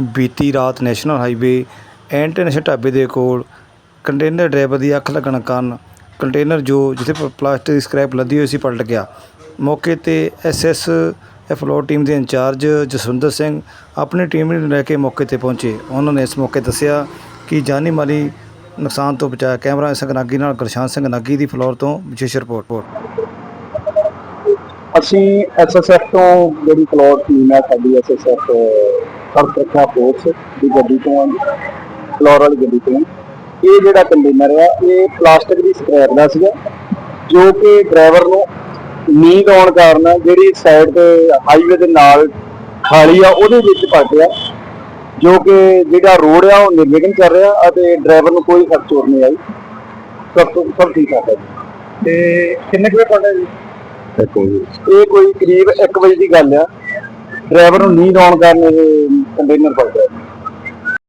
ਬੀਤੀ ਰਾਤ national highway ਐਂਟਨੈਸ਼ਨ ਢਾਬੇ ਦੇ ਕੋਲ ਕੰਟੇਨਰ ਡਰਾਈਵਰ ਦੀ ਅੱਖ ਲੱਗਣ ਕਾਰਨ ਕੰਟੇਨਰ ਜੋ ਜਿੱਥੇ ਪ- ਪਲਾਸਟਿਕ ਦੀ ਸਕ੍ਰੈਪ ਲੱਦੀ ਹੋਈ ਸੀ ਪਲਟ ਗਿਆ। ਮੌਕੇ ਤੇ ਐਸਐਸ ਫਲੋਰ ਟੀਮ ਦੇ ਇੰਚਾਰਜ ਜਸਵਿੰਦਰ ਸਿੰਘ ਆਪਣੀ ਟੀਮ ਨੂੰ ਲੈ ਕੇ ਮੌਕੇ ਤੇ ਪਹੁੰਚੇ। ਉਹਨਾਂ ਨੇ ਇਸ ਮੌਕੇ ਦੱਸਿਆ ਕਿ ਜਾਨੀ ਮਾਲੀ ਨੁਕਸਾਨ ਤੋਂ ਬਚਾਅ ਕੈਮਰਾ ਸਿੰਘ ਨਾਗੀ ਨਾਲ ਗੁਰਸ਼ਾਨ ਸਿੰਘ ਨਾਗੀ ਦੀ ਫਲੋਰ ਤੋਂ, ਵਿਸ਼ੇਸ਼ ਰਿਪੋਰਟ। ਅਸੀਂ ਐਸਐਸਐਫ ਤੋਂ ਜਿਹੜੀ ਫਲੋਰ ਟੀਮ ਹੈ ਸਾਡੀ ਐਸਐਸਐਫ ਸੜਕ ਸੁਰੱਖਿਆ ਫੋਰਸ ਦੀ ਗੱਡੀ ਤੋਂ ਫਲੋਰ ਵਾਲੀ ਗੱਡੀ ਤੋਂ ਇਹ ਜਿਹੜਾ ਕੰਟੇਨਰ ਆ, ਇਹ ਪਲਾਸਟਿਕ ਦੀ ਸਕ੍ਰੈਪ ਦਾ ਸੀਗਾ, ਜੋ ਕਿ ਡਰਾਈਵਰ ਨੂੰ ਨੀਂਦ ਆਉਣ ਕਾਰਨ ਜਿਹੜੀ ਸਾਈਡ ਤੇ ਹਾਈਵੇ ਦੇ ਨਾਲ ਖਾਲੀ ਆ, ਉਹਦੇ ਵਿੱਚ ਪਟ ਫਸਿਆ ਜੋ ਕਿ ਜਿਹੜਾ ਰੋਡ ਆ, ਉਹ ਨਿਰਵਿਘਨ ਚੱਲ ਰਿਹਾ ਅਤੇ ਡਰਾਈਵਰ ਨੂੰ ਕੋਈ ਖਰਚ ਚੋਰ ਨਹੀਂ ਆਈ। ਸਭ ਤੋਂ ਸਭ ਠੀਕ ਠਾਕ ਹੈ ਜੀ। ਤੇ ਕਿੰਨੇ ਕੁ ਵਜੇ ਇਹ ਕੋਈ ਕਰੀਬ 1 ਵਜੇ ਦੀ ਗੱਲ ਆ। ਡਰਾਈਵਰ ਨੂੰ ਨੀਂਦ ਆਉਣ ਕਾਰਨ ਇਹ ਕੰਟੇਨਰ ਪਲਟ